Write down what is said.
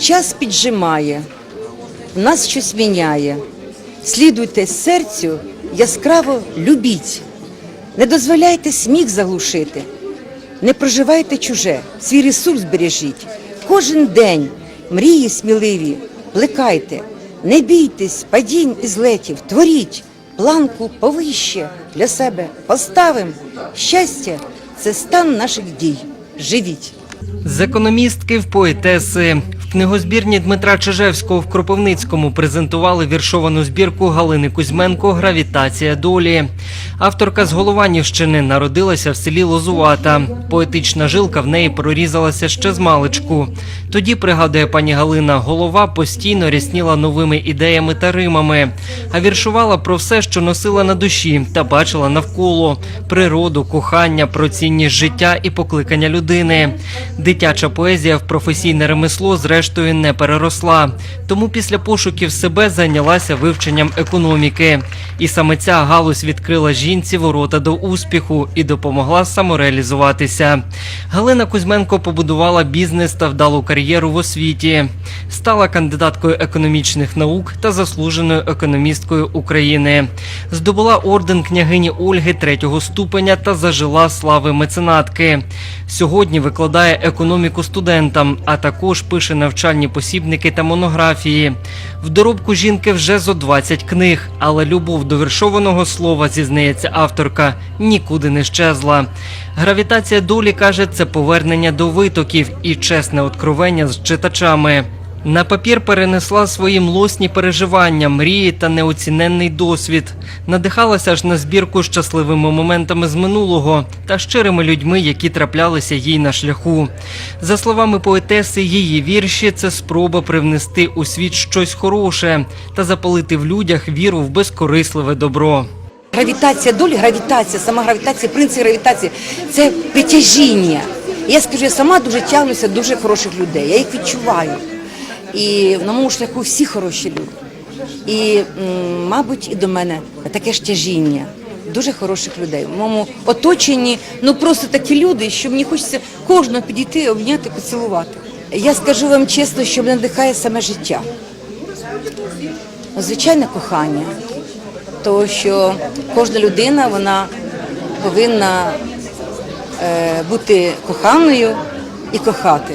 час піджимає, нас щось міняє. Слідуйте серцю, яскраво любіть. Не дозволяйте сміх заглушити, не проживайте чуже, свій ресурс бережіть. Кожен день мрії сміливі, плекайте, не бійтесь, падінь і злетів, творіть, планку повище для себе поставим. Щастя це стан наших дій. Живіть. З економістки в поетеси книгозбірні Дмитра Чижевського в Кропивницькому презентували віршовану збірку Галини Кузьменко Гравітація долі. Авторка з Голованівщини народилася в селі Лозувата. Поетична жилка в неї прорізалася ще з маличку. Тоді, пригадує пані Галина, голова постійно рясніла новими ідеями та римами, а віршувала про все, що носила на душі та бачила навколо природу, кохання, про цінність життя і покликання людини. Дитяча поезія в професійне ремесло зрештою не переросла. Тому після пошуків себе зайнялася вивченням економіки. І саме ця галузь відкрила жінці ворота до успіху і допомогла самореалізуватися. Галина Кузьменко побудувала бізнес та вдалу кар'єру в освіті, стала кандидаткою економічних наук та заслуженою економісткою України. Здобула орден княгині Ольги третього ступеня та зажила слави меценатки. Сьогодні викладає економіку студентам, а також пише навчальні посібники та монографії. В доробку жінки вже зо 20 книг, але любов до віршованого слова, зізнається авторка, нікуди не щезла. Гравітація долі каже, це повернення до витоків і чесне откровення з читачами. На папір перенесла свої млосні переживання, мрії та неоціненний досвід. Надихалася ж на збірку щасливими моментами з минулого та щирими людьми, які траплялися їй на шляху. За словами поетеси, її вірші це спроба привнести у світ щось хороше та запалити в людях віру в безкорисливе добро. Гравітація долі, гравітація, сама гравітація, принцип гравітації це притяжіння. Я скажу, я сама дуже тягнуся дуже хороших людей. Я їх відчуваю. І на моєму шляху всі хороші люди. І, мабуть, і до мене таке ж тяжіння. Дуже хороших людей. В моєму оточенні ну просто такі люди, що мені хочеться кожного підійти, обняти, поцілувати. Я скажу вам чесно, що мене надихає саме життя. Звичайне кохання, тому що кожна людина вона повинна е, бути коханою і кохати.